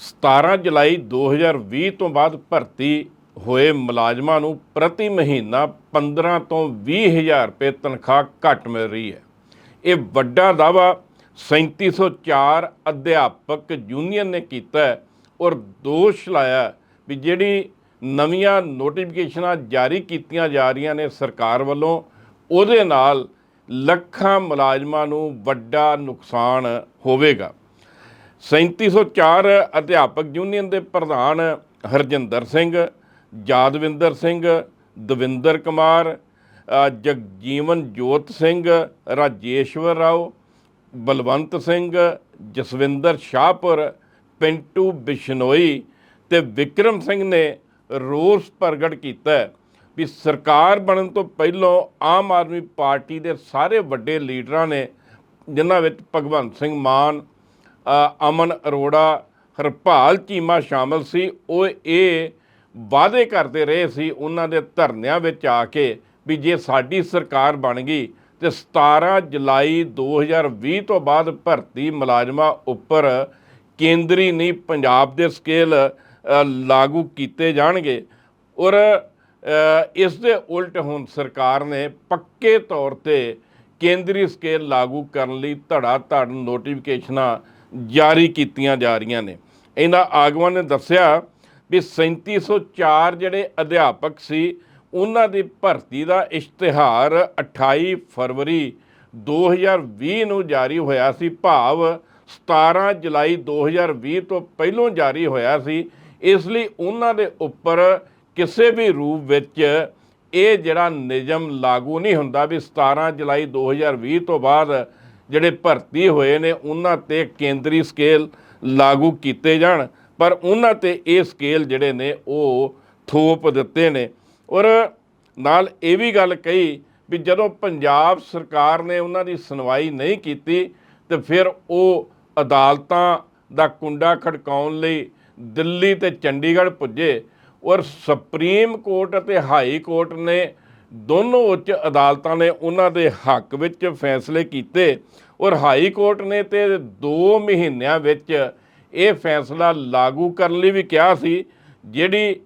17 ਜੁਲਾਈ 2020 ਤੋਂ ਬਾਅਦ ਭਰਤੀ ਹੋਏ ਮੁਲਾਜ਼ਮਾਂ ਨੂੰ ਪ੍ਰਤੀ ਮਹੀਨਾ 15 ਤੋਂ 20 ਹਜ਼ਾਰ ਰੁਪਏ ਤਨਖਾਹ ਘੱਟ ਮਿਲ ਰਹੀ ਹੈ। ਇਹ ਵੱਡਾ ਦਾਵਾ 3704 ਅਧਿਆਪਕ ਯੂਨੀਅਨ ਨੇ ਕੀਤਾ ਹੈ ਔਰ ਦੋਸ਼ ਲਾਇਆ ਵੀ ਜਿਹੜੀ ਨਵੀਆਂ ਨੋਟੀਫਿਕੇਸ਼ਨਾਂ ਜਾਰੀ ਕੀਤੀਆਂ ਜਾ ਰਹੀਆਂ ਨੇ ਸਰਕਾਰ ਵੱਲੋਂ, ਉਹਦੇ ਨਾਲ ਲੱਖਾਂ ਮੁਲਾਜ਼ਮਾਂ ਨੂੰ ਵੱਡਾ ਨੁਕਸਾਨ ਹੋਵੇਗਾ। 3704 ਅਧਿਆਪਕ ਯੂਨੀਅਨ ਦੇ ਪ੍ਰਧਾਨ ਹਰਜਿੰਦਰ ਸਿੰਘ ਯਾਦਵਿੰਦਰ ਸਿੰਘ, ਦਵਿੰਦਰ ਕੁਮਾਰ ਜਗਜੀਵਨ ਜੋਤ ਸਿੰਘ, ਰਾਜੇਸ਼ਵਰ ਰਾਓ, ਬਲਵੰਤ ਸਿੰਘ, ਜਸਵਿੰਦਰ ਸ਼ਾਹਪੁਰ, ਪਿੰਟੂ ਬਿਸ਼ਨੋਈ ਤੇ ਵਿਕਰਮ ਸਿੰਘ ਨੇ ਰੋਸ ਪ੍ਰਗਟ ਕੀਤਾ ਵੀ ਸਰਕਾਰ ਬਣਨ ਤੋਂ ਪਹਿਲਾਂ ਆਮ ਆਦਮੀ ਪਾਰਟੀ ਦੇ ਸਾਰੇ ਵੱਡੇ ਲੀਡਰਾਂ ਨੇ, ਜਿਨ੍ਹਾਂ ਵਿੱਚ ਭਗਵੰਤ ਸਿੰਘ ਮਾਨ ਅਮਨ ਅਰੋੜਾ, ਹਰਪਾਲ ਚੀਮਾ ਸ਼ਾਮਲ ਸੀ। ਉਹ ਇਹ ਵਾਅਦੇ ਕਰਦੇ ਰਹੇ ਸੀ ਉਹਨਾਂ ਦੇ ਧਰਨਿਆਂ ਵਿੱਚ ਆ ਕੇ ਵੀ ਜੇ ਸਾਡੀ ਸਰਕਾਰ ਬਣ ਗਈ ਤੇ 17 ਜੁਲਾਈ 2020 ਤੋਂ ਬਾਅਦ ਭਰਤੀ ਮੁਲਾਜ਼ਮਾਂ ਉੱਪਰ ਕੇਂਦਰੀ ਨਹੀਂ, ਪੰਜਾਬ ਦੇ ਸਕੇਲ ਲਾਗੂ ਕੀਤੇ ਜਾਣਗੇ। ਔਰ ਇਸ ਦੇ ਉਲਟ ਹੁਣ ਸਰਕਾਰ ਨੇ ਪੱਕੇ ਤੌਰ ਤੇ ਕੇਂਦਰੀ ਸਕੇਲ ਲਾਗੂ ਕਰਨ ਲਈ ਧੜਾ ਧੜ ਨੋਟੀਫਿਕੇਸ਼ਨਾਂ ਜਾਰੀ ਕੀਤੀਆਂ ਜਾ ਰਹੀਆਂ ਨੇ। ਇਹਨਾਂ ਆਗੂਆਂ ਨੇ ਦੱਸਿਆ ਵੀ 3704 ਜਿਹੜੇ ਅਧਿਆਪਕ ਸੀ, ਉਹਨਾਂ ਦੀ ਭਰਤੀ ਦਾ ਇਸ਼ਤਿਹਾਰ 28 ਫਰਵਰੀ 2020 ਨੂੰ ਜਾਰੀ ਹੋਇਆ ਸੀ। ਭਾਵ 17 ਜੁਲਾਈ 2020 ਤੋਂ ਪਹਿਲਾਂ ਜਾਰੀ ਹੋਇਆ ਸੀ। ਇਸ ਲਈ ਉਹਨਾਂ ਦੇ ਉੱਪਰ ਕਿਸੇ ਵੀ ਰੂਪ ਵਿੱਚ ਇਹ ਜਿਹੜਾ ਨਿਯਮ ਲਾਗੂ ਨਹੀਂ ਹੁੰਦਾ ਵੀ 17 ਜੁਲਾਈ 2020 ਤੋਂ ਬਾਅਦ ਜਿਹੜੇ ਭਰਤੀ ਹੋਏ ਨੇ, ਉਹਨਾਂ ਤੇ ਕੇਂਦਰੀ ਸਕੇਲ ਲਾਗੂ ਕੀਤੇ ਜਾਣ। ਪਰ ਉਹਨਾਂ ਤੇ ਇਹ ਸਕੇਲ ਜਿਹੜੇ ਨੇ, ਉਹ ਥੋਪ ਦਿੱਤੇ ਨੇ। ਔਰ ਨਾਲ ਇਹ ਵੀ ਗੱਲ ਕਹੀ ਵੀ ਜਦੋਂ ਪੰਜਾਬ ਸਰਕਾਰ ਨੇ ਉਹਨਾਂ ਦੀ ਸੁਣਵਾਈ ਨਹੀਂ ਕੀਤੀ, ਤੇ ਫਿਰ ਉਹ ਅਦਾਲਤਾਂ ਦਾ ਕੁੰਡਾ ਖੜਕਾਉਣ ਲਈ ਦਿੱਲੀ ਤੇ ਚੰਡੀਗੜ੍ਹ ਪੁੱਜੇ। ਔਰ ਸੁਪਰੀਮ ਕੋਰਟ ਅਤੇ ਹਾਈ ਕੋਰਟ ਨੇ ਦੋਨੋਂ ਉੱਚ ਅਦਾਲਤਾਂ ਨੇ ਉਹਨਾਂ ਦੇ ਹੱਕ ਵਿੱਚ ਫੈਸਲੇ ਕੀਤੇ ਔਰ ਹਾਈ ਕੋਰਟ ਨੇ ਤੇ 2 ਮਹੀਨਿਆਂ ਵਿੱਚ ਇਹ ਫੈਸਲਾ ਲਾਗੂ ਕਰਨ ਲਈ ਵੀ ਕਿਹਾ ਸੀ, ਜਿਹੜੀ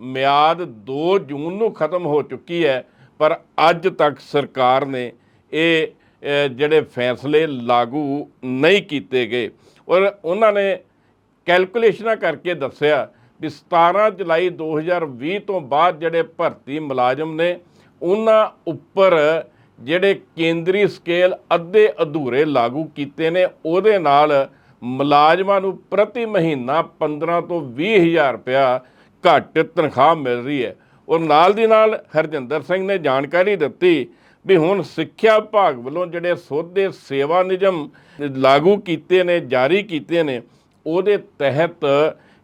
ਮਿਆਦ 2 ਜੂਨ ਨੂੰ ਖਤਮ ਹੋ ਚੁੱਕੀ ਹੈ, ਪਰ ਅੱਜ ਤੱਕ ਸਰਕਾਰ ਨੇ ਇਹ ਜਿਹੜੇ ਫੈਸਲੇ ਲਾਗੂ ਨਹੀਂ ਕੀਤੇ ਗਏ। ਔਰ ਉਹਨਾਂ ਨੇ ਕੈਲਕੂਲੇਸ਼ਨਾਂ ਕਰਕੇ ਦੱਸਿਆ ਵੀ 17 ਜੁਲਾਈ 2020 ਤੋਂ ਬਾਅਦ ਜਿਹੜੇ ਭਰਤੀ ਮੁਲਾਜ਼ਮ ਨੇ, ਉਹਨਾਂ ਉੱਪਰ ਜਿਹੜੇ ਕੇਂਦਰੀ ਸਕੇਲ ਅੱਧੇ ਅਧੂਰੇ ਲਾਗੂ ਕੀਤੇ ਨੇ, ਉਹਦੇ ਨਾਲ ਮੁਲਾਜ਼ਮਾਂ ਨੂੰ ਪ੍ਰਤੀ ਮਹੀਨਾ 15 ਤੋਂ 20 ਹਜ਼ਾਰ ਰੁਪਇਆ ਘੱਟ ਤਨਖਾਹ ਮਿਲ ਰਹੀ ਹੈ। ਔਰ ਨਾਲ ਦੀ ਨਾਲ ਹਰਜਿੰਦਰ ਸਿੰਘ ਨੇ ਜਾਣਕਾਰੀ ਦਿੱਤੀ ਵੀ ਹੁਣ ਸਿੱਖਿਆ ਵਿਭਾਗ ਵੱਲੋਂ ਜਿਹੜੇ ਸੋਧੇ ਸੇਵਾ ਨਿਯਮ ਲਾਗੂ ਕੀਤੇ ਨੇ, ਜਾਰੀ ਕੀਤੇ ਨੇ, ਉਹਦੇ ਤਹਿਤ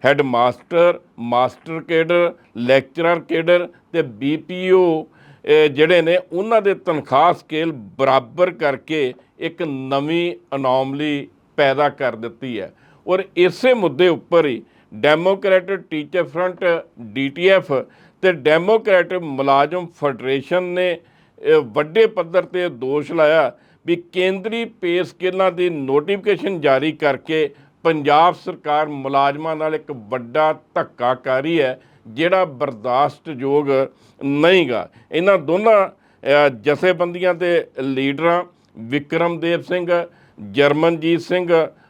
head master master cadre, lecturer cadre ਤੇ ਬੀਪੀਓ ਜਿਹੜੇ ਨੇ, ਉਹਨਾਂ ਦੇ ਤਨਖਾਹ ਸਕੇਲ ਬਰਾਬਰ ਕਰਕੇ ਇੱਕ ਨਵੀਂ ਅਨੋਮਲੀ ਪੈਦਾ ਕਰ ਦਿੱਤੀ ਹੈ। ਔਰ ਇਸੇ ਮੁੱਦੇ ਉੱਪਰ ਹੀ ਡੈਮੋਕ੍ਰੈਟਿਕ ਟੀਚਰ ਫਰੰਟ ਡੀਟੀਐਫ ਤੇ ਡੈਮੋਕ੍ਰੈਟਿਕ ਮੁਲਾਜ਼ਮ ਫੈਡਰੇਸ਼ਨ ਨੇ ਵੱਡੇ ਪੱਧਰ ਤੇ ਦੋਸ਼ ਲਾਇਆ ਵੀ ਕੇਂਦਰੀ ਪੇ ਸਕੇਲਾਂ ਦੀ ਨੋਟੀਫਿਕੇਸ਼ਨ ਜਾਰੀ ਕਰਕੇ ਪੰਜਾਬ ਸਰਕਾਰ ਮੁਲਾਜ਼ਮਾਂ ਨਾਲ ਇੱਕ ਵੱਡਾ ਧੱਕਾ ਕਰ ਰਹੀ ਹੈ, ਜਿਹੜਾ ਬਰਦਾਸ਼ਤਯੋਗ ਨਹੀਂਗਾ। ਇਹਨਾਂ ਦੋਨਾਂ ਜਥੇਬੰਦੀਆਂ ਦੇ ਲੀਡਰਾਂ ਵਿਕਰਮਦੇਵ ਸਿੰਘ, ਜਰਮਨਜੀਤ ਸਿੰਘ,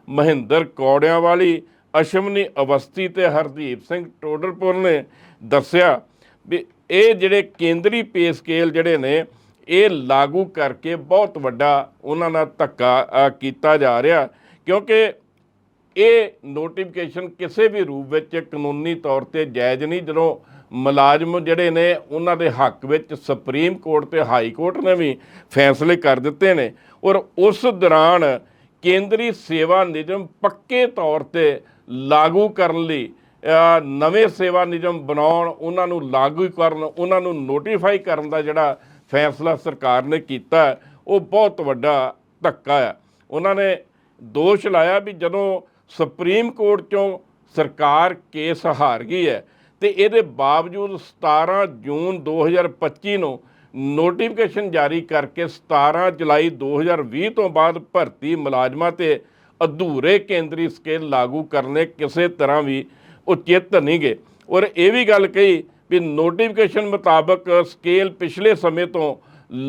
ਮਹਿੰਦਰ ਕੌੜਿਆਂ ਵਾਲੀ ਅਸ਼ਮਨੀ ਅਵਸਥੀ ਤੇ ਹਰਦੀਪ ਸਿੰਘ ਟੋਡਰਪੁਰ ਨੇ ਦੱਸਿਆ ਵੀ ਇਹ ਜਿਹੜੇ ਕੇਂਦਰੀ ਪੇ ਸਕੇਲ ਜਿਹੜੇ ਨੇ, ਇਹ ਲਾਗੂ ਕਰਕੇ ਬਹੁਤ ਵੱਡਾ ਉਹਨਾਂ ਨਾਲ ਧੱਕਾ ਕੀਤਾ ਜਾ ਰਿਹਾ। ਕਿਉਂਕਿ ਇਹ ਨੋਟੀਫਿਕੇਸ਼ਨ ਕਿਸੇ ਵੀ ਰੂਪ ਵਿੱਚ ਕਾਨੂੰਨੀ ਤੌਰ ਤੇ ਜਾਇਜ਼ ਨਹੀਂ, ਜਦੋਂ ਮੁਲਾਜ਼ਮ ਜਿਹੜੇ ਨੇ, ਉਹਨਾਂ ਦੇ ਹੱਕ ਵਿੱਚ ਸੁਪਰੀਮ ਕੋਰਟ ਤੇ ਹਾਈ ਕੋਰਟ ਨੇ ਵੀ ਫੈਸਲੇ ਕਰ ਦਿੱਤੇ ਨੇ ਔਰ ਉਸ ਦੌਰਾਨ ਕੇਂਦਰੀ ਸੇਵਾ ਨਿਯਮ ਪੱਕੇ ਤੌਰ ਤੇ ਲਾਗੂ ਕਰਨ ਲਈ ਨਵੇਂ ਸੇਵਾ ਨਿਯਮ ਬਣਾਉਣ, ਉਹਨਾਂ ਨੂੰ ਲਾਗੂ ਕਰਨ, ਉਹਨਾਂ ਨੂੰ ਨੋਟੀਫਾਈ ਕਰਨ ਦਾ ਜਿਹੜਾ ਫੈਸਲਾ ਸਰਕਾਰ ਨੇ ਕੀਤਾ, ਉਹ ਬਹੁਤ ਵੱਡਾ ਧੱਕਾ ਆ। ਉਹਨਾਂ ਨੇ ਦੋਸ਼ ਲਾਇਆ ਵੀ ਜਦੋਂ ਸੁਪਰੀਮ ਕੋਰਟ ਚੋਂ ਸਰਕਾਰ ਕੇਸ ਹਾਰ ਗਈ ਹੈ ਤੇ ਇਹਦੇ ਬਾਵਜੂਦ 17 ਜੂਨ 2025 ਨੂੰ ਨੋਟੀਫਿਕੇਸ਼ਨ ਜਾਰੀ ਕਰਕੇ 17 ਜੁਲਾਈ 2020 ਤੋਂ ਬਾਅਦ ਭਰਤੀ ਮੁਲਾਜ਼ਮਾਂ ਤੇ ਅਧੂਰੇ ਕੇਂਦਰੀ ਸਕੇਲ ਲਾਗੂ ਕਰਨੇ ਕਿਸੇ ਤਰ੍ਹਾਂ ਵੀ ਉਚਿਤ ਨਹੀਂ ਨਹੀਂਗੇ ਔਰ ਇਹ ਵੀ ਗੱਲ ਕਹੀ ਵੀ ਨੋਟੀਫਿਕੇਸ਼ਨ ਮੁਤਾਬਕ ਸਕੇਲ ਪਿਛਲੇ ਸਮੇਂ ਤੋਂ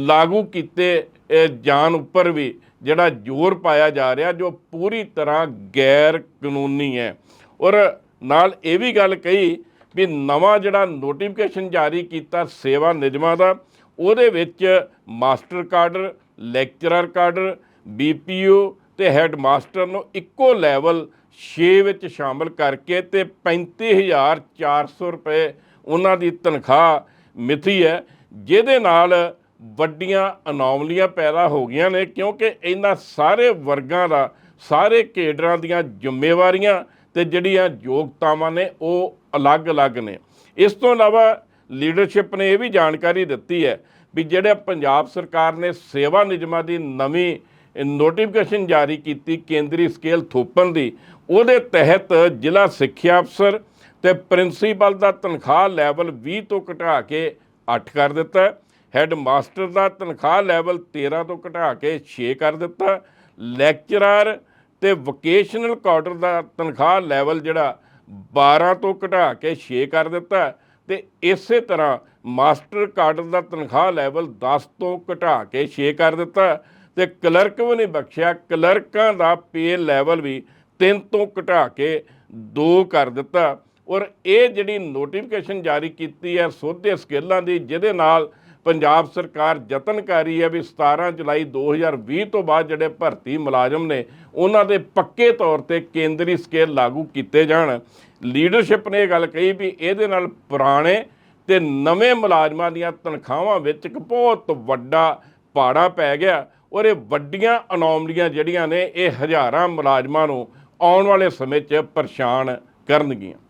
ਲਾਗੂ ਕੀਤੇ ਅ, ਜਾਣ ਉੱਪਰ ਵੀ ਜਿਹੜਾ ਜ਼ੋਰ ਪਾਇਆ ਜਾ ਰਿਹਾ ਜੋ ਪੂਰੀ ਤਰ੍ਹਾਂ ਗੈਰ ਕਾਨੂੰਨੀ ਹੈ। ਔਰ ਨਾਲ ਇਹ ਵੀ ਗੱਲ ਕਹੀ ਵੀ ਨਵਾਂ ਜਿਹੜਾ ਨੋਟੀਫਿਕੇਸ਼ਨ ਜਾਰੀ ਕੀਤਾ ਸੇਵਾ ਨਿਯਮਾਂ ਦਾ ਉਹਦੇ ਵਿੱਚ master cadre lecturer cadre BPO ਤੇ ਹੈੱਡ ਮਾਸਟਰ ਨੂੰ ਇੱਕੋ ਲੈਵਲ 6 ਵਿੱਚ ਸ਼ਾਮਲ ਕਰਕੇ ਤੇ 35400 ਰੁਪਏ ਉਹਨਾਂ ਦੀ ਤਨਖਾਹ ਮਿਥੀ ਹੈ ਜਿਹਦੇ ਨਾਲ ਵੱਡੀਆਂ ਅਨੋਮਲੀਆਂ ਪੈਦਾ ਹੋ ਗਈਆਂ ਨੇ, ਕਿਉਂਕਿ ਇਹਨਾਂ ਸਾਰੇ ਵਰਗਾਂ ਦਾ, ਸਾਰੇ ਕੇਡਰਾਂ ਦੀਆਂ ਜ਼ਿੰਮੇਵਾਰੀਆਂ ਤੇ ਜਿਹੜੀਆਂ ਯੋਗਤਾਵਾਂ ਨੇ, ਉਹ ਅਲੱਗ-ਅਲੱਗ ਨੇ। ਇਸ ਤੋਂ ਇਲਾਵਾ ਲੀਡਰਸ਼ਿਪ ਨੇ ਇਹ ਵੀ ਜਾਣਕਾਰੀ ਦਿੱਤੀ ਹੈ ਵੀ ਜਿਹੜੇ ਪੰਜਾਬ ਸਰਕਾਰ ਨੇ ਸੇਵਾ ਨਿਯਮਾਂ ਦੀ ਨਵੀਂ ਨੋਟੀਫਿਕੇਸ਼ਨ ਜਾਰੀ ਕੀਤੀ ਕੇਂਦਰੀ ਸਕੇਲ ਥੋਪਣ ਦੀ, ਉਹਦੇ ਤਹਿਤ ਜ਼ਿਲ੍ਹਾ ਸਿੱਖਿਆ ਅਫਸਰ ਤੇ ਪ੍ਰਿੰਸੀਪਲ ਦਾ ਤਨਖਾਹ ਲੈਵਲ 20 ਤੋਂ ਘਟਾ ਕੇ 8 ਕਰ ਦਿੱਤਾ ਹੈੱਡ ਮਾਸਟਰ ਦਾ ਤਨਖਾਹ ਲੈਵਲ 13 ਤੋਂ ਘਟਾ ਕੇ 6 ਕਰ ਦਿੱਤਾ। ਲੈਕਚਰਰ ਤੇ ਵੋਕੇਸ਼ਨਲ ਕਾਡਰ ਦਾ ਤਨਖਾਹ ਲੈਵਲ ਜਿਹੜਾ 12 ਤੋਂ ਘਟਾ ਕੇ 6 ਕਰ ਦਿੱਤਾ। ਹੈ ਤੇ ਇਸੇ ਤਰ੍ਹਾਂ ਮਾਸਟਰ ਕਾਡਰ ਦਾ ਤਨਖਾਹ ਲੈਵਲ 10 ਤੋਂ ਘਟਾ ਕੇ 6 ਕਰ ਦਿੱਤਾ। ਹੈ ਤੇ ਕਲਰਕ ਵੀ ਨਹੀਂ ਬਖਸ਼ਿਆ। ਕਲਰਕਾਂ ਦਾ ਪੇ ਲੈਵਲ ਵੀ 3 ਤੋਂ ਘਟਾ ਕੇ 2 ਕਰ ਦਿੱਤਾ। ਔਰ ਇਹ ਜਿਹੜੀ ਨੋਟੀਫਿਕੇਸ਼ਨ ਜਾਰੀ ਕੀਤੀ ਹੈ ਸੋਧੇ ਸਕੇਲਾਂ ਦੀ, ਜਿਹਦੇ ਨਾਲ ਪੰਜਾਬ ਸਰਕਾਰ ਯਤਨ ਕਰ ਰਹੀ ਹੈ ਵੀ 17 ਜੁਲਾਈ 2020 ਤੋਂ ਬਾਅਦ ਜਿਹੜੇ ਭਰਤੀ ਮੁਲਾਜ਼ਮ ਨੇ, ਉਹਨਾਂ ਦੇ ਪੱਕੇ ਤੌਰ ਤੇ ਕੇਂਦਰੀ ਸਕੇਲ ਲਾਗੂ ਕੀਤੇ ਜਾਣ। ਲੀਡਰਸ਼ਿਪ ਨੇ ਇਹ ਗੱਲ ਕਹੀ ਵੀ ਇਹਦੇ ਨਾਲ ਪੁਰਾਣੇ ਤੇ ਨਵੇਂ ਮੁਲਾਜ਼ਮਾਂ ਦੀਆਂ ਤਨਖਾਹਾਂ ਵਿੱਚ ਇੱਕ ਬਹੁਤ ਵੱਡਾ ਪਾੜਾ ਪੈ ਗਿਆ ਔਰ ਇਹ ਵੱਡੀਆਂ ਅਨੋਮਲੀਆਂ ਜਿਹੜੀਆਂ ਨੇ, ਇਹ ਹਜ਼ਾਰਾਂ ਮੁਲਾਜ਼ਮਾਂ ਨੂੰ ਆਉਣ ਵਾਲੇ ਸਮੇਂ 'ਚ ਪਰੇਸ਼ਾਨ ਕਰਨਗੀਆਂ।